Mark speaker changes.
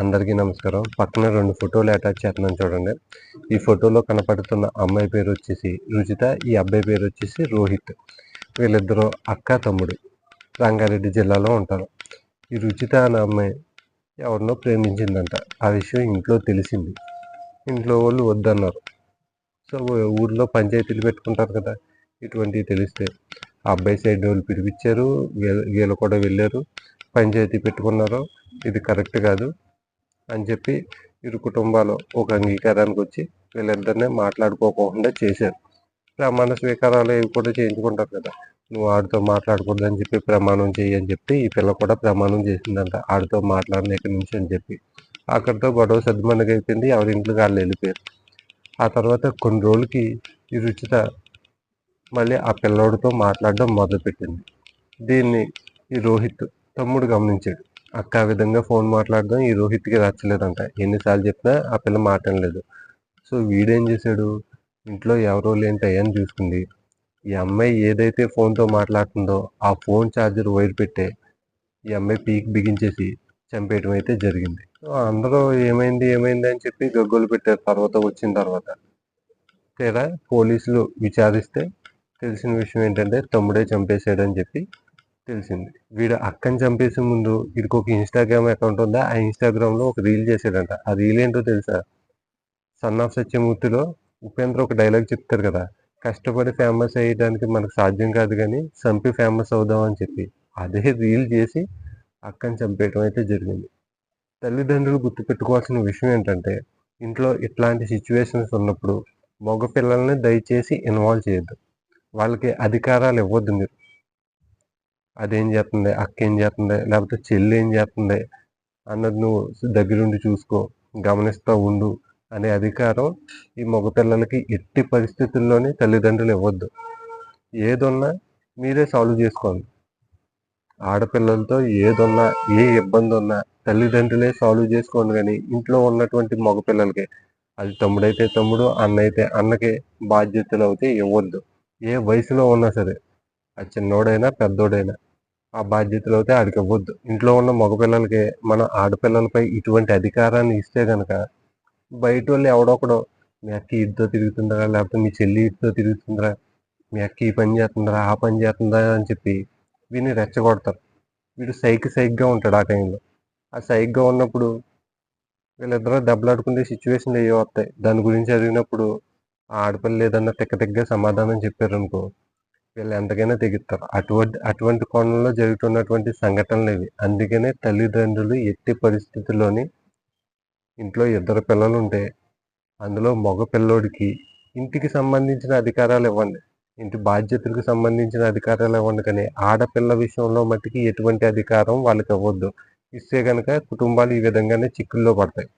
Speaker 1: అందరికీ నమస్కారం. పక్కన రెండు ఫోటోలు అటాచ్ చేస్తున్నాను చూడండి. ఈ ఫోటోలో కనపడుతున్న అమ్మాయి పేరు వచ్చేసి రుచిత ఈ అబ్బాయి పేరు వచ్చేసి రోహిత్. వీళ్ళిద్దరూ అక్క తమ్ముడు. రంగారెడ్డి జిల్లాలో ఉంటారు. ఈ రుచిత అనే అమ్మాయి ఎవరినో ప్రేమించిందంట. ఆ విషయం ఇంట్లో తెలిసింది. ఇంట్లో వాళ్ళు వద్దన్నారు. సో ఊర్లో పంచాయతీలు పెట్టుకుంటారు కదా ఇటువంటివి తెలిస్తే. ఆ అబ్బాయి సైడ్ వాళ్ళు పిలిపించారు. వీళ్ళు కూడా వెళ్ళారు. పంచాయతీ పెట్టుకున్నారు. ఇది కరెక్ట్ కాదు. అని చెప్పి ఇరు కుటుంబాలు ఒక అంగీకారానికి వచ్చి వీళ్ళిద్దరినే మాట్లాడుకోకుండా చేశారు. ప్రమాణ స్వీకారాలు ఇవి కూడా చేయించుకుంటారు కదా. నువ్వు ఆడితో మాట్లాడకూడదు అని చెప్పి ప్రమాణం చేయి అని చెప్పి ఈ పిల్ల కూడా ప్రమాణం చేసిందంట. ఆడితో మాట్లాడిన ఇక్కడి నుంచి అని చెప్పి. అక్కడితో గొడవ సర్దుమణిగా అయిపోయింది ఎవరి ఇంట్లోకి వాళ్ళు వెళ్ళిపోయారు. ఆ తర్వాత కొన్ని రోజులకి ఈ రుచిత మళ్ళీ ఆ పిల్లోడితో మాట్లాడడం మొదలుపెట్టింది. దీన్ని ఈ రోహిత్ తమ్ముడు గమనించాడు. అక్క ఆ విధంగా ఫోన్ మాట్లాడడం ఈ రోహిత్కి నచ్చలేదంట. ఎన్నిసార్లు చెప్పినా ఆ పిల్ల మాట్లాడలేదు సో వీడేం చేశాడు? ఇంట్లో ఎవరో లేంటి అని చూసుకుంది. ఈ అమ్మాయి ఏదైతే ఫోన్తో మాట్లాడుతుందో ఆ ఫోన్ ఛార్జర్ వైర్ పెట్టే ఈ అమ్మాయి పీక్ బిగించేసి చంపేయడం అయితే జరిగింది. అందరూ ఏమైంది ఏమైంది అని చెప్పి గగ్గోలు పెట్టారు. తర్వాత వచ్చిన తర్వాత తీరా పోలీసులు విచారిస్తే తెలిసిన విషయం ఏంటంటే తమ్ముడే చంపేశాడని చెప్పి తెలిసింది. వీడు అక్కని చంపేసే ముందు వీడికి ఒక ఇన్స్టాగ్రామ్ అకౌంట్ ఉందా? ఆ ఇన్స్టాగ్రామ్లో ఒక రీల్ చేశాడంట ఆ రీల్ ఏంటో తెలుసా? సన్ ఆఫ్ సత్యమూర్తిలో ఉపేంద్ర ఒక డైలాగ్ చెప్తారు కదా. కష్టపడి ఫేమస్ అయ్యడానికి మనకు సాధ్యం కాదు కానీ చంపి ఫేమస్ అవుదాం అని చెప్పి. అదే రీల్ చేసి అక్కని చంపేయటం అయితే జరిగింది. తల్లిదండ్రులు గుర్తుపెట్టుకోవాల్సిన విషయం ఏంటంటే ఇంట్లో ఇట్లాంటి సిచ్యువేషన్స్ ఉన్నప్పుడు మగ పిల్లల్ని దయచేసి ఇన్వాల్వ్ చేయొద్దు. వాళ్ళకి అధికారాలు ఇవ్వద్దు మీరు. అదేం చేస్తుంది అక్క ఏం చేస్తుంది లేకపోతే చెల్లి ఏం చేస్తుంది అన్నది నువ్వు దగ్గరుండి చూసుకో గమనిస్తూ ఉండు అనే అధికారం ఈ మగపిల్లలకి ఎట్టి పరిస్థితుల్లోనే తల్లిదండ్రులు ఇవ్వద్దు. ఏదున్నా మీరే సాల్వ్ చేసుకోండి. ఆడపిల్లలతో ఏదున్నా ఏ ఇబ్బంది ఉన్నా తల్లిదండ్రులే సాల్వ్ చేసుకోండి కానీ ఇంట్లో ఉన్నటువంటి మగపిల్లలకి అది తమ్ముడైతే తమ్ముడు అన్న అయితే అన్నకి బాధ్యతలు అయితే ఇవ్వద్దు. ఏ వయసులో ఉన్నా సరే ఆ చిన్నోడైనా పెద్దోడైనా ఆ బాధ్యతలు అయితే ఆడికి ఇవ్వద్దు ఇంట్లో ఉన్న మగపిల్లలకి మన ఆడపిల్లలపై ఇటువంటి అధికారాన్ని ఇస్తే కనుక బయట వాళ్ళు ఎవడొకడో మీ అక్క ఇద్దతో తిరుగుతుందరా లేకపోతే మీ చెల్లి ఇద్దతో తిరుగుతుందరా మీ అక్క ఈ పని చేస్తుందరా ఆ పని చేస్తుందా అని చెప్పి వీడిని రెచ్చగొడతారు. వీడు సైకి సైక్గా ఉంటాడు ఆ టైంలో. ఆ సైక్గా ఉన్నప్పుడు వీళ్ళిద్దరూ దెబ్బలాడుకునే సిచ్యువేషన్లు ఏవో వస్తాయి. దాని గురించి అడిగినప్పుడు ఆ ఆడపిల్ల ఏదన్నా తిక్క తిక్కగా సమాధానం చెప్పారనుకో వీళ్ళు ఎంతకైనా తెగిస్తారు. అటువంటి అటువంటి కోణంలో జరుగుతున్నటువంటి సంఘటనలు ఇవి. అందుకనే తల్లిదండ్రులు ఎట్టి పరిస్థితుల్లోని ఇంట్లో ఇద్దరు పిల్లలు ఉంటే అందులో మగ పిల్లోడికి ఇంటికి సంబంధించిన అధికారాలు ఇవ్వండి. ఇంటి బాధ్యతలకు సంబంధించిన అధికారాలు ఇవ్వండి కానీ ఆడపిల్ల విషయంలో మట్టికి ఎటువంటి అధికారం వాళ్ళకి ఇవ్వద్దు. ఇస్తే కనుక కుటుంబాలు ఈ విధంగానే చిక్కుల్లో పడతాయి.